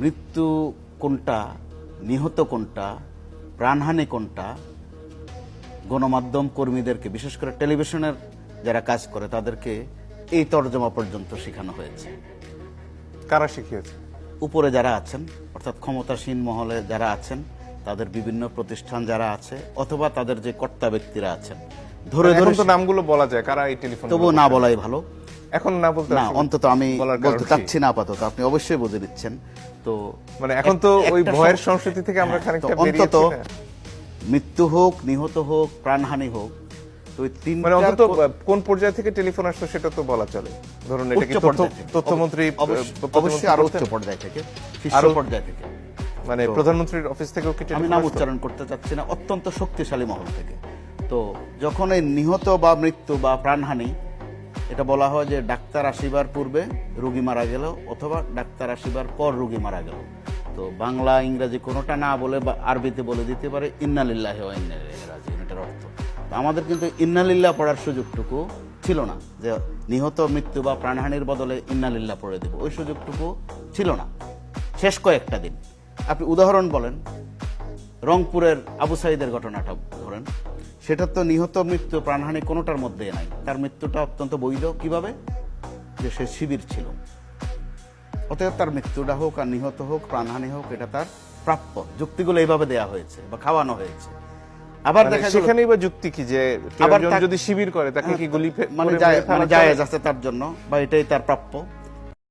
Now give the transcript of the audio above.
মৃত্যু কোনটা নিহত কোনটা প্রাণহানি কোনটা গণমাধ্যম কর্মীদেরকে বিশেষ করে টেলিভিশনের যারা কাজ করে তাদেরকে এই তর্জমা পর্যন্ত শেখানো হয়েছে। কারা শিখিয়েছে? উপরে যারা আছেন অর্থাৎ ক্ষমতাসীন মহলে যারা আছেন তাদের বিভিন্ন প্রতিষ্ঠান যারা আছে অথবা তাদের যে কর্তা ব্যক্তিরা আছেন ধরে ধরে তো নামগুলো বলা যায় কারা এই টেলিফোন তবু না বলাই ভালো। এখন না বলতে না অন্তত আমি বলতে চাচ্ছি না আপাতত আপনি অবশ্যই বুঝে দিচ্ছেন তো মানে এখন তো ওই ভয়ের সংস্কৃতি থেকে আমরা হ্যাঁ, খানিকটা অন্তত মৃত্যু হোক নিহত হোক প্রাণহানি হোক তো ওই তিন মানে অন্তত কোন পর্যায় থেকে টেলিফোন আসতো সেটা তো বলা চলে। ধরুন এটা কি। তথ্যমন্ত্রী অবশ্য- অবশ্যই আরও উচ্চ? পর্যায় থেকে শীর্ষ আরো- পর্যায় থেকে। মানে প্রধানমন্ত্রীর অফিস থেকেও কি আমি নাম উচ্চারণ করতে চাচ্ছি না অত্যন্ত শক্তিশালী মহল থেকে। তো যখন এই নিহত বা মৃত্যু বা প্রাণহানি এটা বলা হয় যে ডাক্তার আসিবার পূর্বে রুগী মারা গেল অথবা ডাক্তার আসিবার পর রুগী মারা গেল। তো বাংলা, ইংরেজি কোনোটা না বলে বা আরবিতে বলে দিতে পারে, ইন্নালিল্লাহ এটার অর্থ। তো আমাদের কিন্তু ইন্নালিল্লাহ পড়ার সুযোগটুকু ছিল না, যে নিহত মৃত্যু বা প্রাণহানির বদলে ইন্নালিল্লাহ পড়ে দেব। ওই সুযোগটুকু ছিল না। শেষ কয়েকটা দিন। আপনি উদাহরণ বলেন। রংপুরের আবু সাইদের ঘটনাটা ধরেন। সেটা তো নিহত মৃত্যু প্রাণহানি কোনোটার মধ্যে নাই। তার মৃত্যুটা অত্যন্ত বৈধ। কীভাবে? যে সে শিবির ছিল। অতএব তার মৃত্যুটা হোক আর নিহত হোক প্রাণহানি হোক এটা তার প্রাপ্য। যুক্তিগুলো এইভাবে দেয়া হয়েছে বা খাওয়ানো হয়েছে। আবার মানে দেখা সেখানেই বা যুক্তি কি যে আবার যদি শিবির করে তাকে কি গুলি মানে যায় মানে? জায়েজ আছে তার জন্য বা এটাই তার প্রাপ্য।